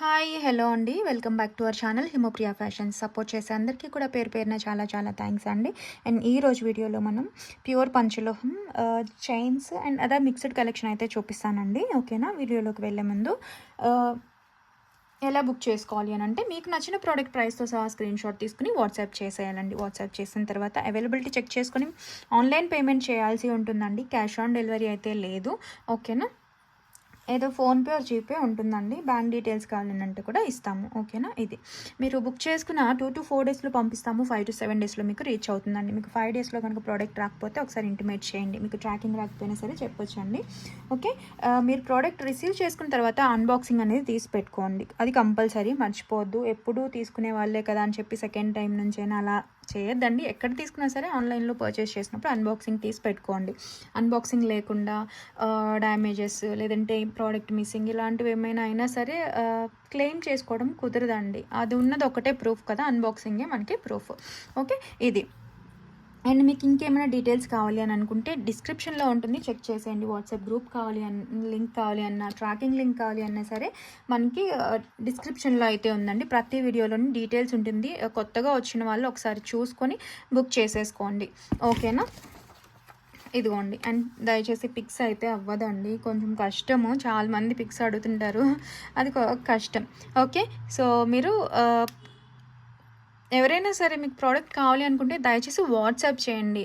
Hi hello అండి. Welcome back to our channel. Himopriya fashion support చేసే అందరికీ కూడా పేరు పేరున చాలా చాలా థ్యాంక్స్ అండి. అండ్ ఈ రోజు వీడియోలో మనం ప్యూర్ పంచలోహం చైన్స్ అండ్ అదే మిక్స్డ్ కలెక్షన్ అయితే చూపిస్తానండి. ఓకేనా? వీడియోలోకి వెళ్ళే ముందు ఎలా బుక్ చేసుకోవాలి అని అంటే మీకు నచ్చిన ప్రోడక్ట్ ప్రైస్తో సహా స్క్రీన్ షాట్ తీసుకుని వాట్సాప్ చేసేయాలండి. వాట్సాప్ చేసిన తర్వాత అవైలబిలిటీ చెక్ చేసుకుని ఆన్లైన్ పేమెంట్ చేయాల్సి ఉంటుందండి. క్యాష్ ఆన్ డెలివరీ అయితే లేదు. ఓకేనా? ఏదో ఫోన్పే ఆర్ జీపే ఉంటుందండి. బ్యాంక్ డీటెయిల్స్ కావాలంటే కూడా ఇస్తాము. ఓకేనా? ఇది. మీరు బుక్ చేసుకున్న టూ టు ఫోర్ డేస్లో పంపిస్తాము. ఫైవ్ టు సెవెన్ డేస్లో మీకు రీచ్ అవుతుందండి. మీకు ఫైవ్ డేస్లో కనుక ప్రోడక్ట్ రాకపోతే ఒకసారి ఇంటిమేట్ చేయండి. మీకు ట్రాకింగ్ రాకపోయినా సరే చెప్పొచ్చండి. ఓకే? మీరు ప్రోడక్ట్ రిసీవ్ చేసుకున్న తర్వాత అన్బాక్సింగ్ అనేది తీసి పెట్టుకోండి. అది కంపల్సరీ మర్చిపోవద్దు. ఎప్పుడు తీసుకునే వాళ్ళే కదా అని చెప్పి సెకండ్ టైం నుంచైనా అలా చేయొద్దండి. ఎక్కడ తీసుకున్నా సరే ఆన్లైన్లో పర్చేస్ చేసినప్పుడు అన్బాక్సింగ్ తీసి పెట్టుకోండి. అన్బాక్సింగ్ లేకుండా డ్యామేజెస్ లేదంటే ప్రోడక్ట్ మిస్సింగ్ ఇలాంటివి ఏమైనా అయినా సరే క్లెయిమ్ చేసుకోవడం కుదరదండి. అది ఉన్నది ఒకటే ప్రూఫ్ కదా అన్బాక్సింగే మనకి ప్రూఫ్. ఓకే? ఇది. అండ్ మీకు ఇంకేమైనా డీటెయిల్స్ కావాలి అని అనుకుంటే డిస్క్రిప్షన్లో ఉంటుంది. చెక్ చేసేయండి. వాట్సాప్ గ్రూప్ కావాలి అన్న లింక్ కావాలి అన్న ట్రాకింగ్ లింక్ కావాలి అన్నా సరే మనకి డిస్క్రిప్షన్లో అయితే ఉందండి. ప్రతి వీడియోలోని డీటెయిల్స్ ఉంటుంది. కొత్తగా వచ్చిన వాళ్ళు ఒకసారి చూసుకొని బుక్ చేసేసుకోండి. ఓకేనా ఇదిగోండి. అండ్ దయచేసి పిక్స్ అయితే అవ్వదండి. కొంచెం కష్టము. చాలా మంది పిక్స్ అడుగుతుంటారు. అది కష్టం. ఓకే సో మీరు ఎవరైనా సరే మీకు ప్రోడక్ట్ కావాలి అనుకుంటే దయచేసి వాట్సాప్ చేయండి.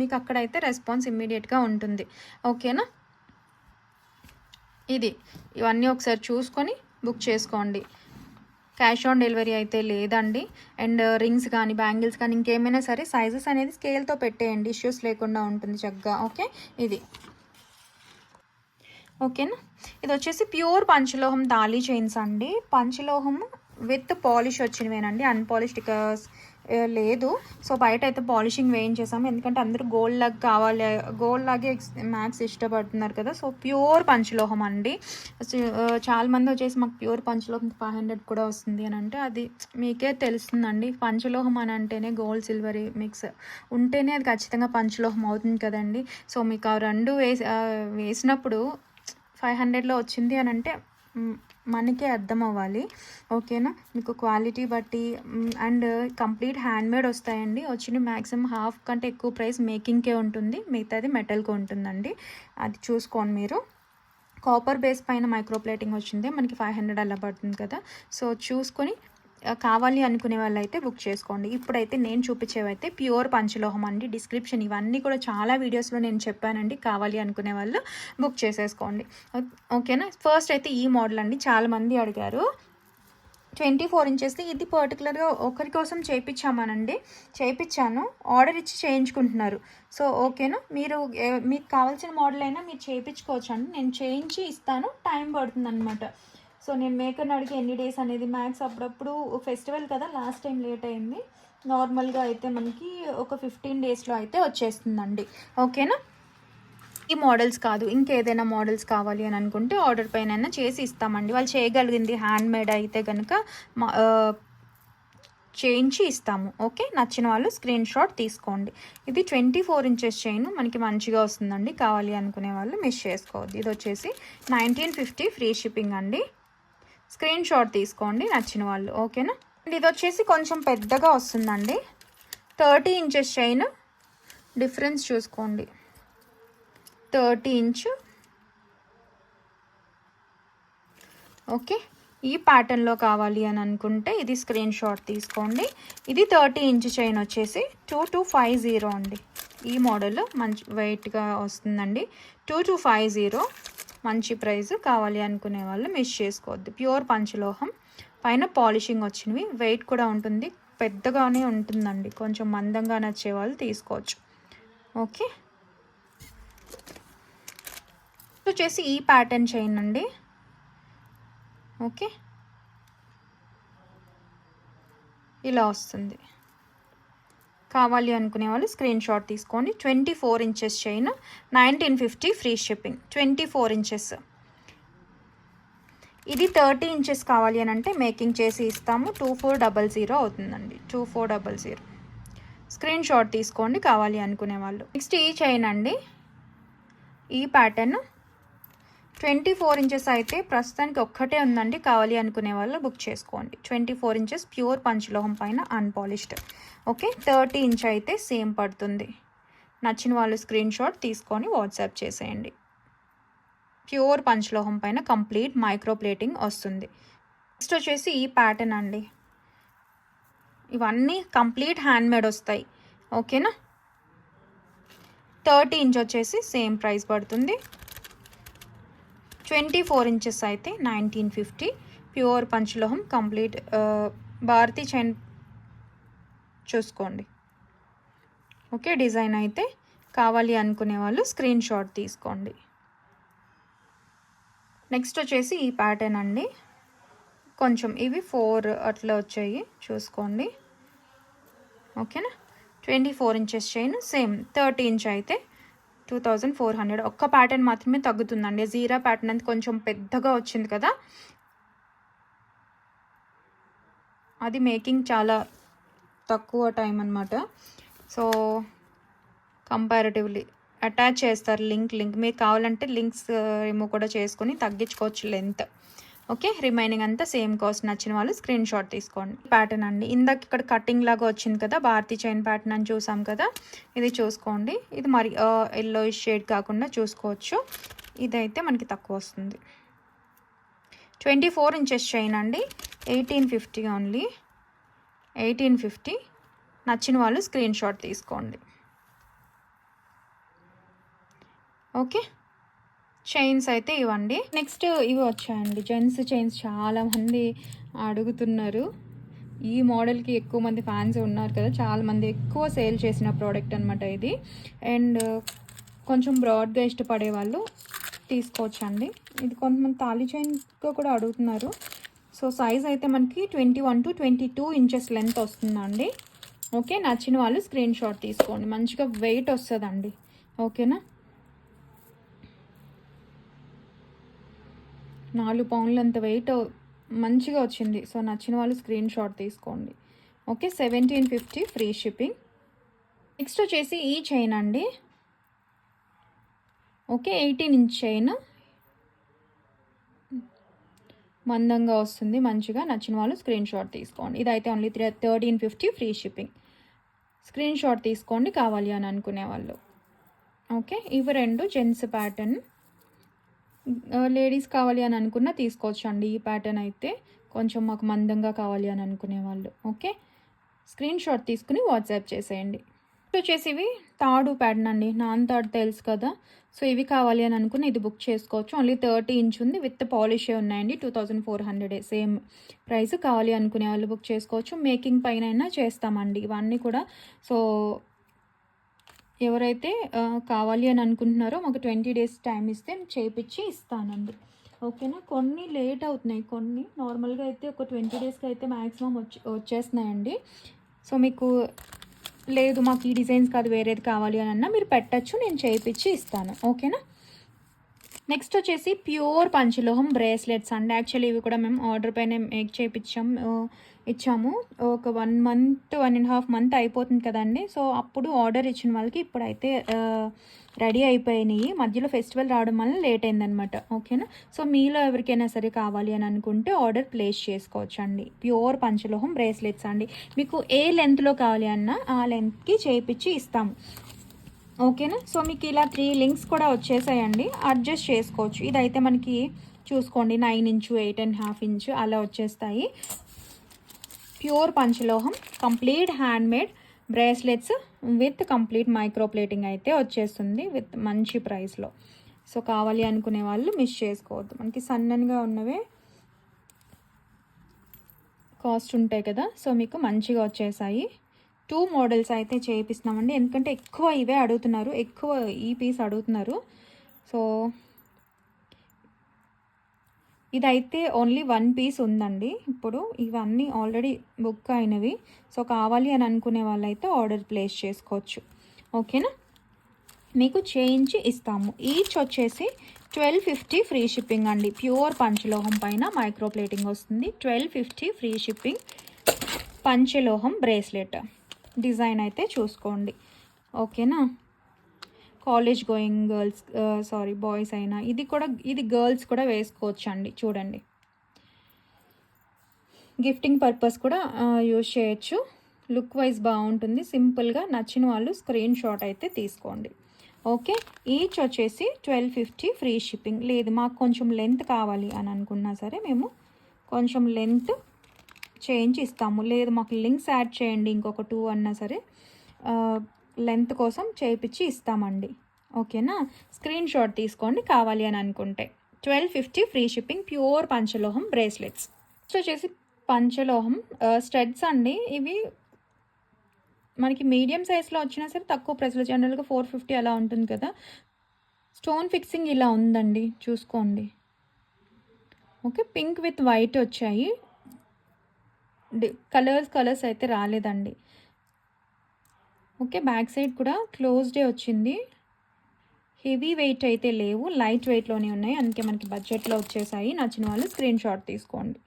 మీకు అక్కడైతే రెస్పాన్స్ ఇమ్మీడియట్గా ఉంటుంది. ఓకేనా? ఇది. ఇవన్నీ ఒకసారి చూసుకొని బుక్ చేసుకోండి. క్యాష్ ఆన్ డెలివరీ అయితే లేదండి. అండ్ రింగ్స్ కానీ బ్యాంగిల్స్ కానీ ఇంకేమైనా సరే సైజెస్ అనేది స్కేల్తో పెట్టేయండి. ఇష్యూస్ లేకుండా ఉంటుంది చక్కగా. ఓకే? ఇది. ఓకేనా? ఇది వచ్చేసి ప్యూర్ పంచలోహం తాళీ చైన్స్ అండి. పంచలోహము విత్ పాలిష్ వచ్చినవేనండి అన్పాలిష్డ్ స్టిక్కర్స్ లేదు. సో బయట అయితే పాలిషింగ్ వేయించేసాము. ఎందుకంటే అందరూ గోల్డ్ లాగా కావాలి గోల్డ్ లాగే మ్యాక్స్ ఇష్టపడుతున్నారు కదా. సో ప్యూర్ పంచలోహం అండి. సో- చాలా మంది వచ్చేసి మాకు ప్యూర్ పంచలోహం ఫైవ్ హండ్రెడ్ కూడా వస్తుంది అని అంటే అది మీకే తెలుస్తుందండి. పంచలోహం అని అంటేనే గోల్డ్ సిల్వర్ మిక్స్ ఉంటేనే అది ఖచ్చితంగా పంచలోహం అవుతుంది కదండి. సో మీకు ఆ రెండు వేసి వేసినప్పుడు ఫైవ్ హండ్రెడ్లో వచ్చింది అని అంటే మనకే అర్థం అవ్వాలి ఓకేనా? మీకు క్వాలిటీ బట్టి అండ్ కంప్లీట్ హ్యాండ్మేడ్ వస్తాయండి. వచ్చిన మ్యాక్సిమం హాఫ్ కంటే ఎక్కువ ప్రైస్ మేకింగ్కే ఉంటుంది. మిగతాది మెటల్కి ఉంటుందండి. అది చూసుకోండి మీరు. కాపర్ బేస్ పైన మైక్రో ప్లేటింగ్ వచ్చింది. మనకి ఫైవ్ హండ్రెడ్ అలా పడుతుంది కదా. సో చూసుకొని కావాలి అనుకునే వాళ్ళు అయితే బుక్ చేసుకోండి. ఇప్పుడైతే నేను చూపించేవైతే ప్యూర్ పంచలోహం అండి. డిస్క్రిప్షన్ ఇవన్నీ కూడా చాలా వీడియోస్లో నేను చెప్పానండి. కావాలి అనుకునే వాళ్ళు బుక్ చేసేసుకోండి. ఓకేనా ఫస్ట్ అయితే ఈ మోడల్ అండి. చాలా మంది అడిగారు. ట్వంటీ ఫోర్ ఇంచెస్ ఇది పర్టికులర్గా ఒకరి కోసం చేయించామనండి చేయించాను ఆర్డర్ ఇచ్చి చేయించుకుంటున్నారు. సో ఓకేనా మీరు మీకు కావాల్సిన మోడల్ అయినా మీరు చేయించుకోవచ్చు అండి నేను చేయించి ఇస్తాను. టైం పడుతుంది అనమాట సో నేను మేకర్ని అడిగి ఎన్ని డేస్ అనేది మ్యాక్స్ అప్పుడప్పుడు ఫెస్టివల్ కదా లాస్ట్ టైం లేట్ అయింది. నార్మల్గా అయితే మనకి ఒక ఫిఫ్టీన్ డేస్లో అయితే వచ్చేస్తుందండి. ఓకేనా? ఈ మోడల్స్ కాదు ఇంకేదైనా మోడల్స్ కావాలి అని అనుకుంటే ఆర్డర్ పైన చేసి ఇస్తామండి. వాళ్ళు చేయగలిగింది హ్యాండ్ మేడ్ అయితే కనుక మా- చేయించి ఇస్తాము. ఓకే? నచ్చిన వాళ్ళు స్క్రీన్ షాట్ తీసుకోండి. ఇది ట్వంటీ ఫోర్ ఇంచెస్ చైన్ మనకి మంచిగా వస్తుందండి. కావాలి అనుకునే వాళ్ళు మిస్ చేసుకోవద్దు. ఇది వచ్చేసి నైన్టీన్ ఫిఫ్టీ ఫ్రీ షిప్పింగ్ అండి. స్క్రీన్ షాట్ తీసుకోండి నచ్చిన వాళ్ళు. ఓకేనా? అండ్ ఇది వచ్చేసి కొంచెం పెద్దగా వస్తుందండి. Thirty inches chain. డిఫరెన్స్ చూసుకోండి. Thirty inch. ఓకే. ఈ ప్యాటర్న్లో కావాలి అని అనుకుంటే ఇది స్క్రీన్ షాట్ తీసుకోండి. ఇది థర్టీ ఇంచ్ చైన్ వచ్చేసి టూ టూ ఫైవ్ జీరో అండి. ఈ మోడల్ మంచి వెయిట్గా వస్తుందండి. Two two five zero. మంచి ప్రైస్ కావాలి అనుకునే వాళ్ళు మిస్ చేసుకోవద్దు. ప్యూర్ పంచలోహం. పైన పాలిషింగ్ వచ్చినవి. వెయిట్ కూడా ఉంటుంది. పెద్దగానే ఉంటుందండి. కొంచెం మందంగా నచ్చే వాళ్ళు తీసుకోవచ్చు. ఓకే. వచ్చేసి ఈ ప్యాటర్న్ చేయండి ఓకే. ఇలా వస్తుంది. కావాలి అనుకునే వాళ్ళు స్క్రీన్ షాట్ తీసుకోండి. Twenty four inches chain nineteen fifty free shipping. Twenty four inches. ఇది థర్టీ ఇంచెస్ కావాలి అని అంటే మేకింగ్ చేసి ఇస్తాము. టూ ఫోర్ డబల్ జీరో అవుతుందండి. Two four double zero. Screenshot తీసుకోండి కావాలి అనుకునే వాళ్ళు. నెక్స్ట్ ఈ చైన్ అండి. ఈ ప్యాటర్న్ ట్వంటీ ఫోర్ ఇంచెస్ అయితే ప్రస్తుతానికి ఒక్కటే ఉందండి. కావాలి అనుకునే వాళ్ళు బుక్ చేసుకోండి. ట్వంటీ ఫోర్ ఇంచెస్ ప్యూర్ పంచలోహం పైన అన్పాలిష్డ్. ఓకే? థర్టీ ఇంచ్ అయితే సేమ్ పడుతుంది. నచ్చిన వాళ్ళు స్క్రీన్ షాట్ తీసుకొని వాట్సాప్ చేసేయండి. ప్యూర్ పంచలోహం పైన కంప్లీట్ మైక్రో ప్లేటింగ్ వస్తుంది. నెక్స్ట్ వచ్చేసి ఈ ప్యాటర్న్ అండి. ఇవన్నీ కంప్లీట్ హ్యాండ్మేడ్ వస్తాయి. ఓకేనా? థర్టీ ఇంచ్ వచ్చేసి సేమ్ ప్రైస్ పడుతుంది. ట్వంటీ ఫోర్ ఇంచెస్ అయితే నైన్టీన్ ఫిఫ్టీ ప్యూర్ పంచలోహం కంప్లీట్ భారతీ చైన్ చూసుకోండి. ఓకే డిజైన్ అయితే కావాలి అనుకునే వాళ్ళు స్క్రీన్ షాట్ తీసుకోండి. నెక్స్ట్ వచ్చేసి ఈ ప్యాటర్న్ అండి. కొంచెం ఇవి ఫోర్ అట్లా వచ్చాయి చూసుకోండి. ఓకేనా twenty four inches chain same thirty inch అయితే టూ థౌజండ్ ఫోర్ హండ్రెడ్ ఒక్క ప్యాటర్న్ మాత్రమే తగ్గుతుందండి. జీరా ప్యాటర్న్ అంత కొంచెం పెద్దగా వచ్చింది కదా. అది మేకింగ్ చాలా తక్కువ టైం అనమాట సో కంపారిటివ్లీ అటాచ్ చేస్తారు లింక్ లింక్. మీకు కావాలంటే లింక్స్ uh, రిమూవ్ కూడా చేసుకొని తగ్గించుకోవచ్చు లెంత్ ఓకే? రిమైనింగ్ అంతా సేమ్ కాస్ట్ నచ్చిన వాళ్ళు స్క్రీన్ షాట్ తీసుకోండి. ప్యాటర్న్ అండి. ఇందాక ఇక్కడ కటింగ్ లాగా వచ్చింది కదా భారతీ చైన్ ప్యాటర్న్ అని చూసాం కదా ఇది చూసుకోండి. ఇది మరి ఎల్లో షేడ్ కాకుండా చూసుకోవచ్చు. ఇదైతే మనకి తక్కువ వస్తుంది. ట్వంటీ ఫోర్ ఇంచెస్ చైన్ అండి. Eighteen fifty only eighteen fifty నచ్చిన వాళ్ళు స్క్రీన్ షాట్ తీసుకోండి. ఓకే? చైన్స్ అయితే ఇవ్వండి. నెక్స్ట్ ఇవి వచ్చాయండి. జెంట్స్ చైన్స్ చాలామంది అడుగుతున్నారు. ఈ మోడల్కి ఎక్కువ మంది ఫ్యాన్స్ ఉన్నారు కదా. చాలామంది ఎక్కువ సేల్ చేసిన ప్రోడక్ట్ అనమాట ఇది. అండ్ కొంచెం బ్రాడ్గా ఇష్టపడే వాళ్ళు తీసుకోవచ్చండి. ఇది కొంతమంది తాళీ చైన్గా కూడా అడుగుతున్నారు. సో సైజ్ అయితే మనకి twenty one to twenty two inches length వస్తుందండి. ఓకే నచ్చిన వాళ్ళు స్క్రీన్ షాట్ తీసుకోండి. మంచిగా వెయిట్ వస్తుందండి. ఓకేనా నాలుగు పౌండ్లంత అంత వెయిట్ మంచిగా వచ్చింది. సో నచ్చిన వాళ్ళు స్క్రీన్ షాట్ తీసుకోండి. Okay seventeen fifty free shipping next వచ్చేసి ఈ చైన్ అండి. ఓకే ఎయిటీన్ ఇంచ్ చైన్ మందంగా వస్తుంది మంచిగా నచ్చిన వాళ్ళు స్క్రీన్ షాట్ తీసుకోండి. ఇదైతే only three thirteen fifty free shipping screenshot తీసుకోండి కావాలి అని అనుకునే వాళ్ళు. ఓకే ఇవి రెండు జెంట్స్ ప్యాటర్న్ లేడీస్ కావాలి అని అనుకున్న తీసుకోవచ్చు అండి ఈ ప్యాటర్న్ అయితే కొంచెం మాకు మందంగా కావాలి అని అనుకునే వాళ్ళు. ఓకే? స్క్రీన్ షాట్ తీసుకుని వాట్సాప్ చేసేయండి. వచ్చేసి ఇవి తాడు ప్యాటర్న్ అండి. నాన్ తాడు తెలుసు కదా. సో ఇవి కావాలి అని అనుకుని ఇది బుక్ చేసుకోవచ్చు. ఓన్లీ థర్టీ ఇంచ్ ఉంది. విత్ పాలిషే ఉన్నాయండి. Two thousand four hundred same price కావాలి అనుకునే వాళ్ళు బుక్ చేసుకోవచ్చు. మేకింగ్ పైన అయినా చేస్తామండి. ఇవన్నీ కూడా. సో ఎవరైతే కావాలి అని అనుకుంటున్నారో మాకు ట్వంటీ డేస్ టైం ఇస్తే చేయించి ఇస్తానండి. ఓకేనా? కొన్ని లేట్ అవుతున్నాయి. కొన్ని నార్మల్గా అయితే ఒక ట్వంటీ డేస్కి అయితే మ్యాక్సిమం వచ్చి వచ్చేస్తున్నాయండి. సో మీకు లేదు మాకు ఈ డిజైన్స్ కాదు వేరేది కావాలి అని అన్నా మీరు పెట్టచ్చు నేను చేయించి ఇస్తాను. ఓకేనా? నెక్స్ట్ వచ్చేసి ప్యూర్ పంచలోహం బ్రేస్లెట్స్ అండి. యాక్చువల్లీ ఇవి కూడా మేము ఆర్డర్ పైన మేక్ చేయించాం ఇచ్చాము. ఒక one month one and half month అయిపోతుంది కదండి. సో అప్పుడు ఆర్డర్ ఇచ్చిన వాళ్ళకి ఇప్పుడైతే రెడీ అయిపోయినాయి. మధ్యలో ఫెస్టివల్ రావడం వల్ల లేట్ అయిందనమాట ఓకేనా సో మీలో ఎవరికైనా సరే కావాలి అని అనుకుంటే ఆర్డర్ ప్లేస్ చేసుకోవచ్చు అండి ప్యూర్ పంచలోహం బ్రేస్లెట్స్ అండి. మీకు ఏ లెంత్లో కావాలి అన్నా ఆ లెంత్కి చేయించి ఇస్తాము. ఓకేనా? సో మీకు ఇలా త్రీ లింక్స్ కూడా వచ్చేసాయండి. అడ్జస్ట్ చేసుకోవచ్చు. ఇదైతే మనకి చూసుకోండి nine inch eight and half inch అలా వచ్చేస్తాయి. Pure పంచలోహం complete handmade bracelets with complete micro plating అయితే వచ్చేస్తుంది విత్ మంచి ప్రైస్లో సో కావాలి అనుకునే వాళ్ళు మిస్ చేసుకోవద్దు. మనకి సన్నన్గా ఉన్నవే కాస్ట్ ఉంటాయి కదా. సో మీకు మంచిగా వచ్చేసాయి. టూ మోడల్స్ అయితే చేయిస్తున్నామండి ఎందుకంటే ఎక్కువ ఇవే అడుగుతున్నారు. ఎక్కువ ఈ పీస్ అడుగుతున్నారు. సో ఇదైతే ఓన్లీ వన్ పీస్ ఉందండి. ఇప్పుడు ఇవన్నీ ఆల్రెడీ బుక్ అయినవి. సో కావాలి అని అనుకునే వాళ్ళైతే ఆర్డర్ ప్లేస్ చేసుకోవచ్చు. ఓకేనా? మీకు చేయించి ఇస్తాము. ఈచ్ వచ్చేసి ట్వెల్వ్ ఫిఫ్టీ ఫ్రీ షిప్పింగ్ అండి. ప్యూర్ పంచలోహం పైన మైక్రో ప్లేటింగ్ వస్తుంది. ట్వెల్వ్ ఫిఫ్టీ ఫ్రీ షిప్పింగ్ పంచలోహం బ్రేస్లెట్. డిజైన్ అయితే చూసుకోండి. ఓకేనా? College going girls sorry boys అయినా ఇది కూడా ఇది గర్ల్స్ కూడా వేసుకోవచ్చు అండి చూడండి. గిఫ్టింగ్ పర్పస్ కూడా యూజ్ చేయొచ్చు. లుక్ వైజ్ బాగుంటుంది. సింపుల్గా నచ్చిన వాళ్ళు స్క్రీన్ షాట్ అయితే తీసుకోండి. ఓకే? ఈచ్ వచ్చేసి ట్వెల్వ్ ఫిఫ్టీ ఫ్రీ షిప్పింగ్. లేదు మాకు కొంచెం లెంత్ కావాలి అని అనుకున్నా సరే మేము కొంచెం లెంత్ చేయించి ఇస్తాము. లేదు మాకు లింక్స్ యాడ్ చేయండి ఇంకొక టూ అన్నా సరే. లెంత్ కోసం చేయించి ఇస్తామండి. ఓకేనా? స్క్రీన్ షాట్ తీసుకోండి కావాలి అని అనుకుంటే. Twelve fifty free shipping pure పంచలోహం bracelets. Next వచ్చేసి పంచలోహం స్టెడ్స్ అండి. ఇవి మనకి మీడియం సైజ్లో వచ్చినా సరే తక్కువ ప్రైస్లో. జనరల్గా ఫోర్ ఫిఫ్టీ అలా ఉంటుంది కదా. స్టోన్ ఫిక్సింగ్ ఇలా ఉందండి. చూసుకోండి. ఓకే పింక్ విత్ వైట్ వచ్చాయి. కలర్స్ కలర్స్ అయితే రాలేదండి. ఓకే బ్యాక్ సైడ్ కూడా క్లోజ్డే వచ్చింది. హెవీ వెయిట్ అయితే లేవు. లైట్ వెయిట్లోనే ఉన్నాయి. అందుకే మనకి బడ్జెట్లో వచ్చేసాయి. నచ్చిన వాళ్ళు స్క్రీన్ షాట్ తీసుకోండి.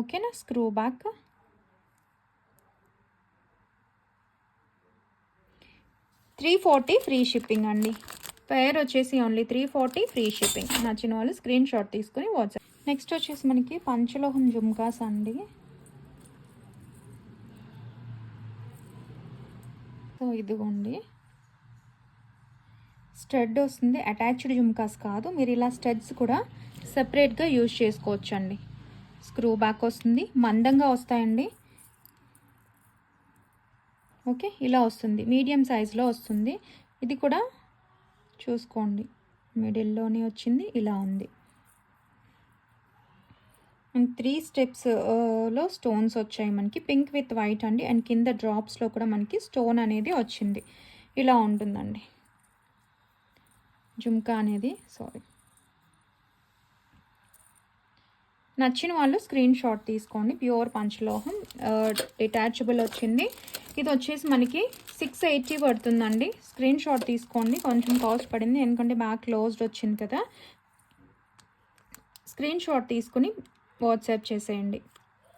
ఓకేనా? Screw back. Three forty free shipping అండి. పేర్ వచ్చేసి only three forty free shipping. నచ్చిన వాళ్ళు స్క్రీన్ షాట్ తీసుకొని వాట్సాప్ నెక్స్ట్ వచ్చేసి మనకి పంచలోహం జుమ్కాస్ అండి. సో ఇదిగోండి. స్టడ్ వస్తుంది అటాచ్డ్ జుమ్కాస్ కాదు. మీరు ఇలా స్టడ్స్ కూడా సెపరేట్గా యూజ్ చేసుకోవచ్చు అండి స్క్రూ బ్యాక్ వస్తుంది మందంగా వస్తాయండి. ఓకే ఇలా వస్తుంది మీడియం సైజులో వస్తుంది. ఇది కూడా చూసుకోండి మిడిల్లోనే వచ్చింది ఇలా ఉంది. అండ్ త్రీ స్టెప్స్లో స్టోన్స్ వచ్చాయి మనకి. పింక్ విత్ వైట్ అండి. అండ్ కింద డ్రాప్స్లో కూడా మనకి స్టోన్ అనేది వచ్చింది. ఇలా ఉంటుందండి. జుమ్కా అనేది సారీ. నచ్చిన వాళ్ళు స్క్రీన్ షాట్ తీసుకోండి. ప్యూర్ పంచలోహం డిటాచబుల్ వచ్చింది. ఇది వచ్చేసి మనకి సిక్స్ ఎయిటీ పడుతుందండి. స్క్రీన్ షాట్ తీసుకోండి. కొంచెం కాస్ట్ పడింది. ఎందుకంటే బాగా క్లోజ్డ్ వచ్చింది కదా. స్క్రీన్ షాట్ తీసుకుని వాట్సాప్ చేసేయండి.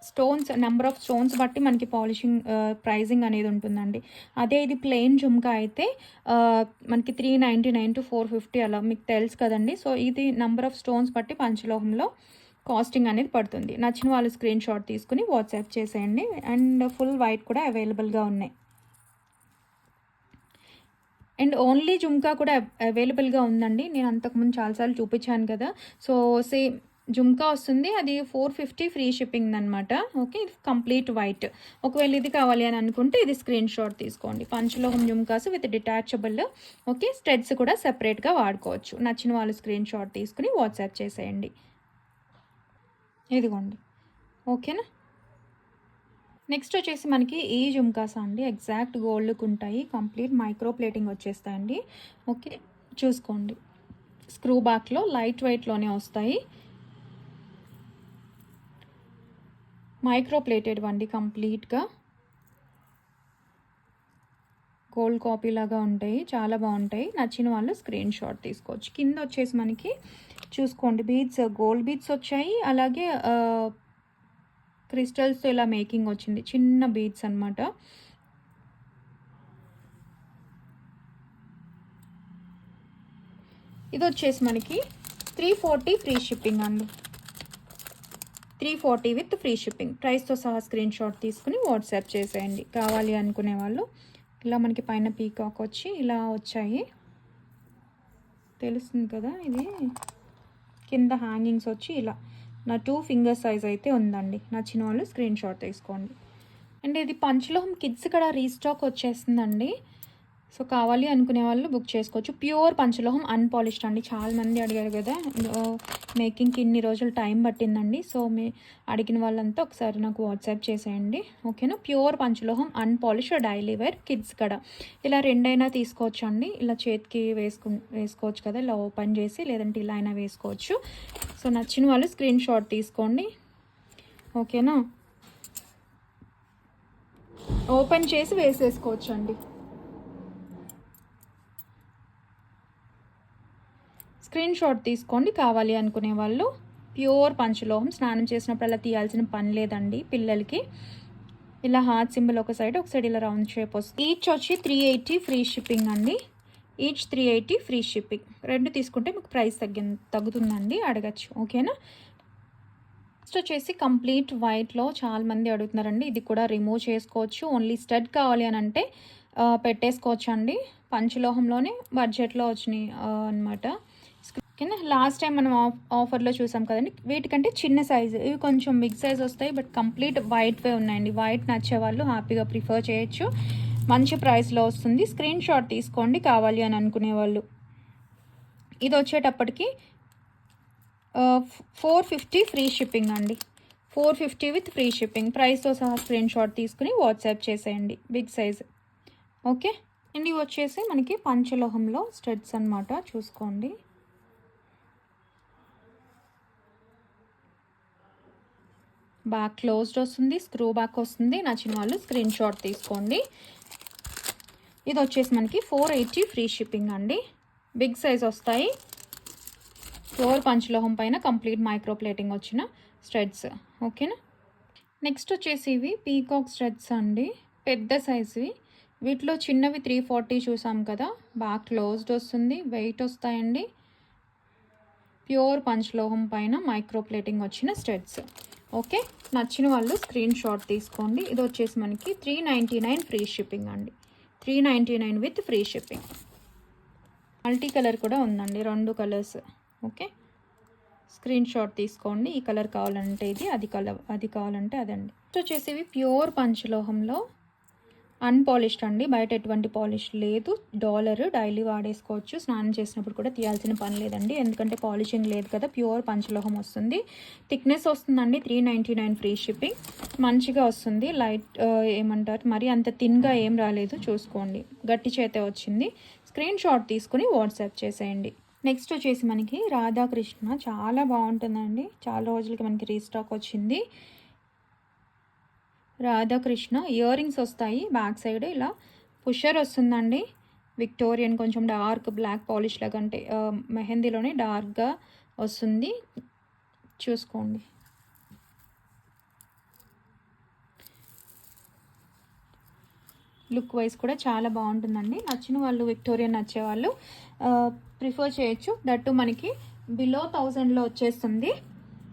స్టోన్స్ నెంబర్ ఆఫ్ స్టోన్స్ బట్టి మనకి పాలిషింగ్ ప్రైజింగ్ uh, అనేది ఉంటుందండి. అదే ఇది ప్లెయిన్ జుమ్కా అయితే uh, మనకి three ninety nine to four fifty అలా మీకు తెలుసు కదండి. సో ఇది నెంబర్ ఆఫ్ స్టోన్స్ బట్టి పంచలోహంలో కాస్టింగ్ అనేది పడుతుంది. నచ్చిన వాళ్ళు స్క్రీన్ షాట్ తీసుకుని వాట్సాప్ చేసేయండి. అండ్ ఫుల్ వైట్ కూడా అవైలబుల్గా ఉన్నాయి. అండ్ ఓన్లీ జుమ్కా కూడా అవైలబుల్గా ఉందండి. నేను అంతకుముందు చాలాసార్లు చూపించాను కదా. సో సేమ్ జుమ్కా వస్తుంది. అది ఫోర్ ఫిఫ్టీ ఫ్రీ షిప్పింగ్ అనమాట ఓకే ఇది కంప్లీట్ వైట్. ఒకవేళ ఇది కావాలి అని అనుకుంటే ఇది స్క్రీన్ షాట్ తీసుకోండి. పంచలోహం jhumkas with detachable. Okay studs కూడా సెపరేట్గా వాడుకోవచ్చు. నచ్చిన వాళ్ళు స్క్రీన్ షాట్ తీసుకుని వాట్సాప్ చేసేయండి. ఇదిగోండి. ఓకేనా? నెక్స్ట్ వచ్చేసి మనకి ఈ జుమ్కాస్ అండి. ఎగ్జాక్ట్ గోల్డ్కి ఉంటాయి. కంప్లీట్ మైక్రో ప్లేటింగ్ వచ్చేస్తాయండి. ఓకే చూసుకోండి. స్క్రూ బ్యాక్లో లైట్ వెయిట్లోనే వస్తాయి. మైక్రోప్లేటెడ్ వండి కంప్లీట్గా గోల్డ్ కాపీ లాగా ఉంటాయి చాలా బాగుంటాయి. నచ్చిన వాళ్ళు స్క్రీన్ షాట్ తీసుకోవచ్చు. కింద వచ్చేసి మనకి చూసుకోండి బీడ్స్ గోల్డ్ బీడ్స్ వచ్చాయి. అలాగే క్రిస్టల్స్తో ఇలా మేకింగ్ వచ్చింది. చిన్న బీడ్స్ అనమాట ఇది వచ్చేసి మనకి త్రీ ఫార్టీ ఫ్రీ షిప్పింగ్ అండి. Three forty with free shipping. ప్రైస్తో సహా స్క్రీన్ షాట్ తీసుకుని వాట్సాప్ చేసేయండి. కావాలి అనుకునే వాళ్ళు ఇలా మనకి పైన పీకాక్ వచ్చి ఇలా వచ్చాయి. తెలుస్తుంది కదా ఇది? కింద హ్యాంగింగ్స్ వచ్చి ఇలా. నా టూ ఫింగర్ సైజ్ అయితే ఉందండి. నచ్చిన వాళ్ళు స్క్రీన్ షాట్ తీసుకోండి. అండ్ ఇది పంచలోహం కిడ్స్ కూడా రీస్టాక్ వచ్చేస్తుందండి. సో కావాలి అనుకునే వాళ్ళు బుక్ చేసుకోవచ్చు. ప్యూర్ పంచలోహం అన్పాలిష్డ్ అండి. చాలామంది అడిగారు కదా. మేకింగ్కి ఇన్ని రోజులు టైం పట్టిందండి. సో మీ అడిగిన వాళ్ళంతా ఒకసారి నాకు వాట్సాప్ చేసేయండి. ఓకేనా? ప్యూర్ పంచలోహం అన్పాలిష్డ్ డైలీ వేర్ కిడ్స్ కడ. ఇలా రెండైనా తీసుకోవచ్చు అండి ఇలా చేతికి వేసుకు వేసుకోవచ్చు కదా? ఇలా ఓపెన్ చేసి లేదంటే ఇలా అయినా వేసుకోవచ్చు. సో నచ్చిన వాళ్ళు స్క్రీన్ షాట్ తీసుకోండి. ఓకేనా? ఓపెన్ చేసి వేసేసుకోవచ్చు అండి స్క్రీన్ షాట్ తీసుకోండి కావాలి అనుకునే వాళ్ళు. ప్యూర్ పంచలోహం స్నానం చేసినప్పుడు అలా తీయాల్సిన పని లేదండి పిల్లలకి. ఇలా హార్ట్ సింబల్ ఒక సైడ్ ఒక సైడ్ ఇలా రౌండ్ షేప్ వస్తుంది. ఈచ్ వచ్చి త్రీ ఎయిటీ ఫ్రీ షిప్పింగ్ అండి. Each three eighty free shipping రెండు తీసుకుంటే మీకు ప్రైస్ తగ్గి తగ్గుతుందండి అడగచ్చు. ఓకేనా? నెక్స్ట్ వచ్చేసి కంప్లీట్ వైట్లో చాలా మంది అడుగుతున్నారండి ఇది కూడా రిమూవ్ చేసుకోవచ్చు. ఓన్లీ స్టడ్ కావాలి అని అంటే పెట్టేసుకోవచ్చు అండి పంచలోహంలోనే బడ్జెట్లో వచ్చినాయి అనమాట ఓకేనా లాస్ట్ టైం మనం ఆఫ్ ఆఫర్లో చూసాం కదండి వీటికంటే చిన్న సైజు ఇవి కొంచెం బిగ్ సైజ్ వస్తాయి బట్ కంప్లీట్ వైట్వే ఉన్నాయండి. వైట్ నచ్చే వాళ్ళు హ్యాపీగా ప్రిఫర్ చేయొచ్చు. మంచి ప్రైస్లో వస్తుంది. స్క్రీన్ షాట్ తీసుకోండి కావాలి అని అనుకునే వాళ్ళు. ఇది వచ్చేటప్పటికి ఫోర్ ఫిఫ్టీ ఫ్రీ షిప్పింగ్ అండి. Four fifty with free shipping ప్రైస్తో సహా స్క్రీన్ షాట్ తీసుకుని వాట్సాప్ చేసేయండి. బిగ్ సైజ్ ఓకే అండ్ ఇవి వచ్చేసి మనకి పంచలోహంలో స్టడ్స్ అన్నమాట. చూసుకోండి. బాగా క్లోజ్డ్ వస్తుంది స్క్రూ బ్యాక్ వస్తుంది. నచ్చిన వాళ్ళు స్క్రీన్ షాట్ తీసుకోండి. ఇది వచ్చేసి మనకి ఫోర్ ఎయిటీ ఫ్రీ షిప్పింగ్ అండి. బిగ్ సైజ్ వస్తాయి. ప్యూర్ పంచలోహం పైన కంప్లీట్ మైక్రో ప్లేటింగ్ వచ్చిన స్ట్రెడ్స్ ఓకేనా నెక్స్ట్ వచ్చేసి ఇవి పీకాక్ స్ట్రెడ్స్ అండి. పెద్ద సైజువి వీటిలో చిన్నవి త్రీ ఫార్టీ చూసాం కదా. బాగా క్లోజ్డ్ వస్తుంది. వెయిట్ వస్తాయండి. ప్యూర్ పంచలోహం పైన మైక్రో ప్లేటింగ్ వచ్చిన స్ట్రెడ్స్ ఓకే? నచ్చిన వాళ్ళు స్క్రీన్ షాట్ తీసుకోండి. ఇది వచ్చేసి మనకి three ninety nine free shipping అండి. Three ninety nine with free shipping. Multi colour కూడా ఉందండి రెండు కలర్స్. ఓకే? స్క్రీన్ షాట్ తీసుకోండి. ఈ కలర్ కావాలంటే ఇది అది కలర్ అది కావాలంటే అదండి. నెక్స్ట్ వచ్చేసి ఇవి ప్యూర్ పంచలోహంలో అన్పాలిష్డ్ అండి. బయట ఎటువంటి పాలిష్ లేదు. డాలర్ డైలీ వాడేసుకోవచ్చు. స్నానం చేసినప్పుడు కూడా తీయాల్సిన పని లేదండి. ఎందుకంటే పాలిషింగ్ లేదు కదా. ప్యూర్ పంచలోహం వస్తుంది. థిక్నెస్ వస్తుందండి. Three ninety nine free shipping మంచిగా వస్తుంది. లైట్ ఏమంటారు? మరి అంత థిన్గా ఏం రాలేదు. చూసుకోండి. గట్టి చేతే వచ్చింది. స్క్రీన్ షాట్ తీసుకుని వాట్సాప్ చేసేయండి. నెక్స్ట్ వచ్చేసి మనకి రాధాకృష్ణ. చాలా బాగుంటుందండి. చాలా రోజులకి మనకి రీస్టాక్ వచ్చింది. రాధాకృష్ణ ఇయర్ రింగ్స్ వస్తాయి. బ్యాక్ సైడ్ ఇలా పుషర్ వస్తుందండి. విక్టోరియన్ కొంచెం డార్క్ బ్లాక్ పాలిష్ లాగా అంటే మెహందీలోనే డార్క్గా వస్తుంది. చూసుకోండి. లుక్ వైజ్ కూడా చాలా బాగుంటుందండి. నచ్చిన వాళ్ళు విక్టోరియన్ నచ్చేవాళ్ళు ప్రిఫర్ చేయొచ్చు. దట్టు మనకి బిలో థౌజండ్లో వచ్చేస్తుంది.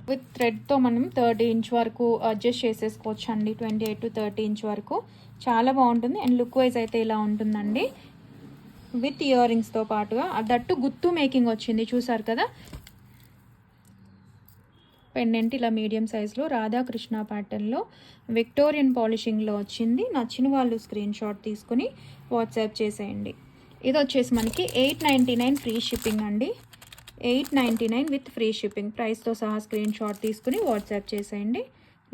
విత్ థ్రెడ్తో మనం థర్టీ ఇంచ్ వరకు అడ్జస్ట్ చేసేసుకోవచ్చు అండి twenty eight to thirty inch వరకు. చాలా బాగుంటుంది. అండ్ లుక్ వైజ్ అయితే ఇలా ఉంటుందండి. విత్ ఇయర్ రింగ్స్తో పాటుగా. ఆ దట్టు గుత్తు మేకింగ్ వచ్చింది. చూసారు కదా? పెండెంట్ ఇలా మీడియం సైజులో రాధాకృష్ణ ప్యాటర్న్లో విక్టోరియన్ పాలిషింగ్లో వచ్చింది. నచ్చిన వాళ్ళు స్క్రీన్ షాట్ తీసుకుని వాట్సాప్ చేసేయండి. ఇది వచ్చేసి మనకి eight ninety nine free shipping అండి. Eight ninety nine with free shipping. ప్రైస్తో సహా స్క్రీన్ షాట్ తీసుకుని వాట్సాప్ చేసేయండి.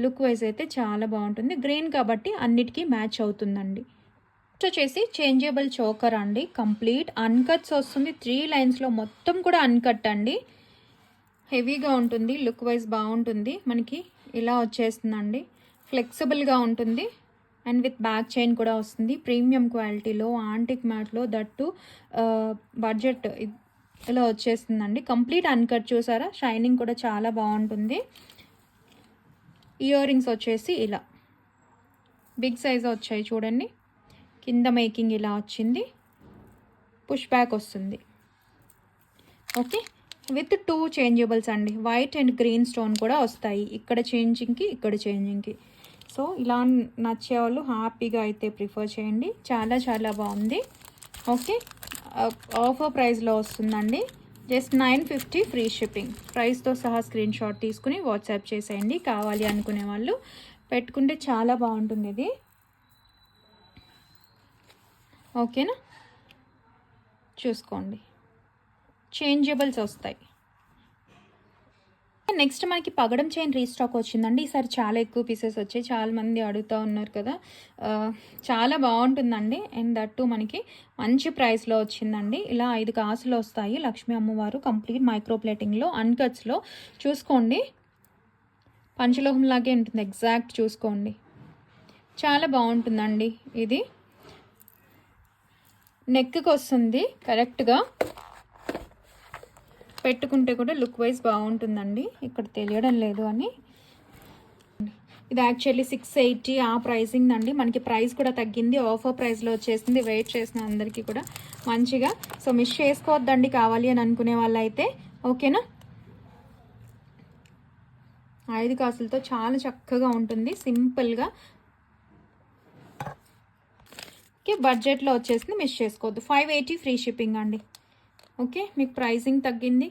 లుక్ వైజ్ అయితే చాలా బాగుంటుంది. గ్రీన్ కాబట్టి అన్నిటికీ మ్యాచ్ అవుతుందండి. నెక్స్ట్ వచ్చేసి చేంజబుల్ చోకర్ అండి. కంప్లీట్ అన్కట్స్ వస్తుంది. త్రీ లైన్స్లో మొత్తం కూడా అన్కట్ అండి. హెవీగా ఉంటుంది. లుక్ వైజ్ బాగుంటుంది. మనకి ఇలా వచ్చేస్తుందండి. ఫ్లెక్సిబుల్గా ఉంటుంది. అండ్ విత్ బ్యాక్ చైన్ కూడా వస్తుంది. ప్రీమియం క్వాలిటీలో ఆంటిక్ మ్యాట్లో దట్టు బడ్జెట్ ఇలా వచ్చేస్తుందండి. కంప్లీట్ అన్కట్ చూసారా? షైనింగ్ కూడా చాలా బాగుంటుంది. ఇయర్ రింగ్స్ వచ్చేసి ఇలా. బిగ్ సైజ్ వచ్చాయి చూడండి. కింద మేకింగ్ ఇలా వచ్చింది. పుష్ బ్యాక్ వస్తుంది. ఓకే. విత్ టూ చేంజబుల్స్ అండి. వైట్ అండ్ గ్రీన్ స్టోన్ కూడా వస్తాయి. ఇక్కడ చేంజింగ్కి ఇక్కడ చేంజింగ్కి. సో ఇలా నచ్చే వాళ్ళు హ్యాపీగా అయితే ప్రిఫర్ చేయండి. చాలా చాలా బాగుంది. ఓకే. ఆఫర్ ప్రైస్లో వస్తుందండి. Just nine fifty free shipping ప్రైస్తో సహా స్క్రీన్ షాట్ తీసుకుని వాట్సాప్ చేసేయండి. కావాలి అనుకునే వాళ్ళు పెట్టుకుంటే చాలా బాగుంటుంది ఇది. ఓకేనా చూసుకోండి. చేంజబుల్స్ వస్తాయి. నెక్స్ట్ మనకి పగడం చైన్ రీస్టాక్ వచ్చిందండి. ఈసారి చాలా ఎక్కువ పీసెస్ వచ్చాయి. చాలా మంది అడుగుతూ ఉన్నారు కదా. చాలా బాగుంటుందండి. అండ్ దట్టు మనకి మంచి ప్రైస్లో వచ్చిందండి. ఇలా ఐదు కాసులు వస్తాయి. లక్ష్మీ అమ్మవారు కంప్లీట్ మైక్రో ప్లేటింగ్లో అన్కట్స్లో చూసుకోండి. పంచలోహంలాగే ఉంటుంది. ఎగ్జాక్ట్ చూసుకోండి. చాలా బాగుంటుందండి ఇది. నెక్కి వస్తుంది. కరెక్ట్గా పెట్టుకుంటే కూడా లుక్ వైజ్ బాగుంటుందండి. ఇక్కడ తెలియడం లేదు అని. ఇది యాక్చువల్లీ సిక్స్ ఎయిటీ ఆ ప్రైసింగ్ అండి. మనకి ప్రైస్ కూడా తగ్గింది. ఆఫర్ ప్రైస్లో వచ్చేసింది. వెయిట్ చేసిన అందరికీ కూడా మంచిగా. సో మిస్ చేసుకోవద్దండి కావాలి అని అనుకునే వాళ్ళైతే. ఓకేనా? ఐదు కాసులతో చాలా చక్కగా ఉంటుంది. సింపుల్గా. ఓకే బడ్జెట్లో వచ్చేసింది. మిస్ చేసుకోవద్దు. ఫైవ్ ఎయిటీ ఫ్రీ షిప్పింగ్ అండి. ఓకే మీకు ప్రైసింగ్ తగ్గింది.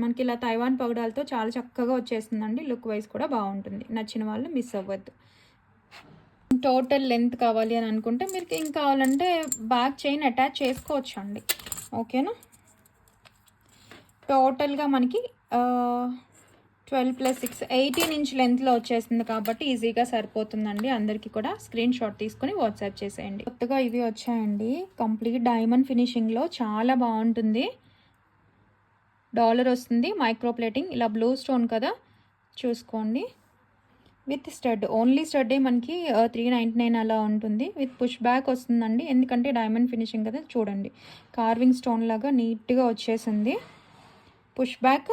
మనకి ఇలా తైవాన్ పగడాలతో చాలా చక్కగా వచ్చేస్తుందండి. లుక్ వైజ్ కూడా బాగుంటుంది. నచ్చిన వాళ్ళు మిస్ అవ్వద్దు. టోటల్ లెంత్ కావాలి అని అనుకుంటే మీరు ఏం కావాలంటే బ్యాక్ చైన్ అటాచ్ చేసుకోవచ్చు అండి ఓకేనా? టోటల్గా మనకి twelve plus six eighteen inch లెంత్లో వచ్చేసింది కాబట్టి ఈజీగా సరిపోతుందండి. అందరికీ కూడా స్క్రీన్ షాట్ తీసుకొని వాట్సాప్ చేసేయండి. కొత్తగా ఇవి వచ్చాయండి. కంప్లీట్ డైమండ్ ఫినిషింగ్లో చాలా బాగుంటుంది. డాలర్ వస్తుంది. మైక్రో ప్లేటింగ్ ఇలా బ్లూ స్టోన్ కదా. చూసుకోండి. విత్ స్టడ్ ఓన్లీ స్టడ్డే మనకి త్రీ నైంటీ నైన్ అలా ఉంటుంది. విత్ పుష్ బ్యాక్ వస్తుందండి. ఎందుకంటే డైమండ్ ఫినిషింగ్ కదా చూడండి. కార్వింగ్ స్టోన్ లాగా నీట్గా వచ్చేసింది. పుష్ బ్యాక్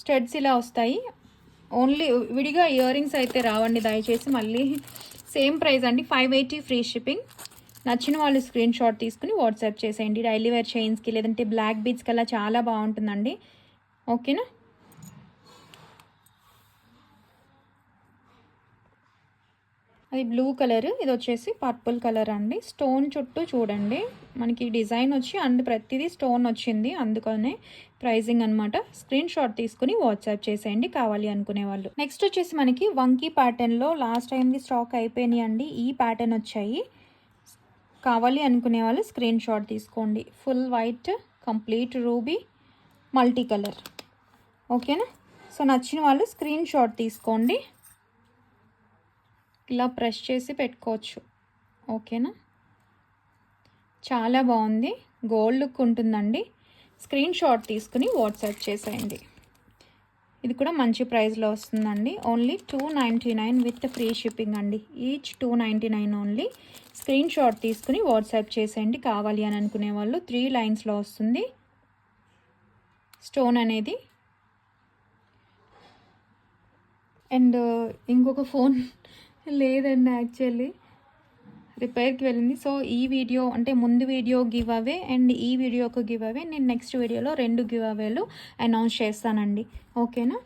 స్టెడ్స్ ఇలా వస్తాయి. ఓన్లీ విడిగా ఇయర్ రింగ్స్ అయితే రావండి దయచేసి మళ్ళీ సేమ్ ప్రైస్ అండి. ఫైవ్ ఎయిటీ ఫ్రీ షిప్పింగ్ నచ్చిన వాళ్ళు స్క్రీన్ షాట్ తీసుకుని వాట్సాప్ చేసేయండి. డైలీ వేర్ చైన్స్కి లేదంటే బ్లాక్ బీచ్కి అలా చాలా బాగుంటుందండి. ఓకేనా అది బ్లూ కలర్ ఇది వచ్చేసి పర్పుల్ కలర్ అండి. స్టోన్ చుట్టూ చూడండి. మనకి డిజైన్ వచ్చి అండ్ ప్రతిదీ స్టోన్ వచ్చింది. అందుకనే ప్రైజింగ్ అనమాట స్క్రీన్ షాట్ తీసుకుని వాట్సాప్ చేసేయండి. కావాలి అనుకునే వాళ్ళు. నెక్స్ట్ వచ్చేసి మనకి వంకీ ప్యాటర్న్లో లాస్ట్ టైంది స్టాక్ అయిపోయినాయి అండి. ఈ ప్యాటర్న్ వచ్చాయి. కావాలి అనుకునే వాళ్ళు స్క్రీన్ షాట్ తీసుకోండి. Full white complete ruby multi colour ఓకేనా సో నచ్చిన వాళ్ళు స్క్రీన్ షాట్ తీసుకోండి. ఇలా ప్రెస్ చేసి పెట్టుకోవచ్చు. ఓకేనా? చాలా బాగుంది. గోల్డ్ లుక్ ఉంటుందండి. స్క్రీన్ షాట్ తీసుకుని వాట్సాప్ చేసేయండి. ఇది కూడా మంచి ప్రైస్లో వస్తుందండి. Only two ninety nine with free shipping అండి. Each two ninety nine only screenshot తీసుకుని వాట్సాప్ చేసేయండి. కావాలి అని అనుకునే వాళ్ళు త్రీ లైన్స్లో వస్తుంది. స్టోన్ అనేది. అండ్ ఇంకొక ఫోన్ లేదండి యాక్చువల్లీ రిపేర్కి వెళ్ళింది. సో ఈ వీడియో అంటే ముందు వీడియో గివ్ అవే అండ్ ఈ వీడియో ఒక గివ్ అవే నేను నెక్స్ట్ వీడియోలో రెండు గివ్ అవేలు అనౌన్స్ చేస్తానండి. ఓకేనా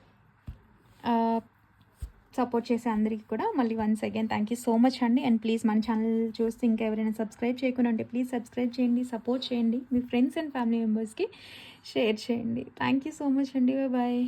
సపోర్ట్ uh, చేసే అందరికీ కూడా మళ్ళీ once again thank you so much అండి. అండ్ ప్లీజ్ మన ఛానల్ చూస్తే ఇంకా ఎవరైనా సబ్స్క్రైబ్ చేయకుండా ఉంటే ప్లీజ్ సబ్స్క్రైబ్ చేయండి సపోర్ట్ చేయండి. మీ ఫ్రెండ్స్ అండ్ ఫ్యామిలీ మెంబర్స్కి షేర్ చేయండి. థ్యాంక్ యూ సో మచ్ అండి. బాయ్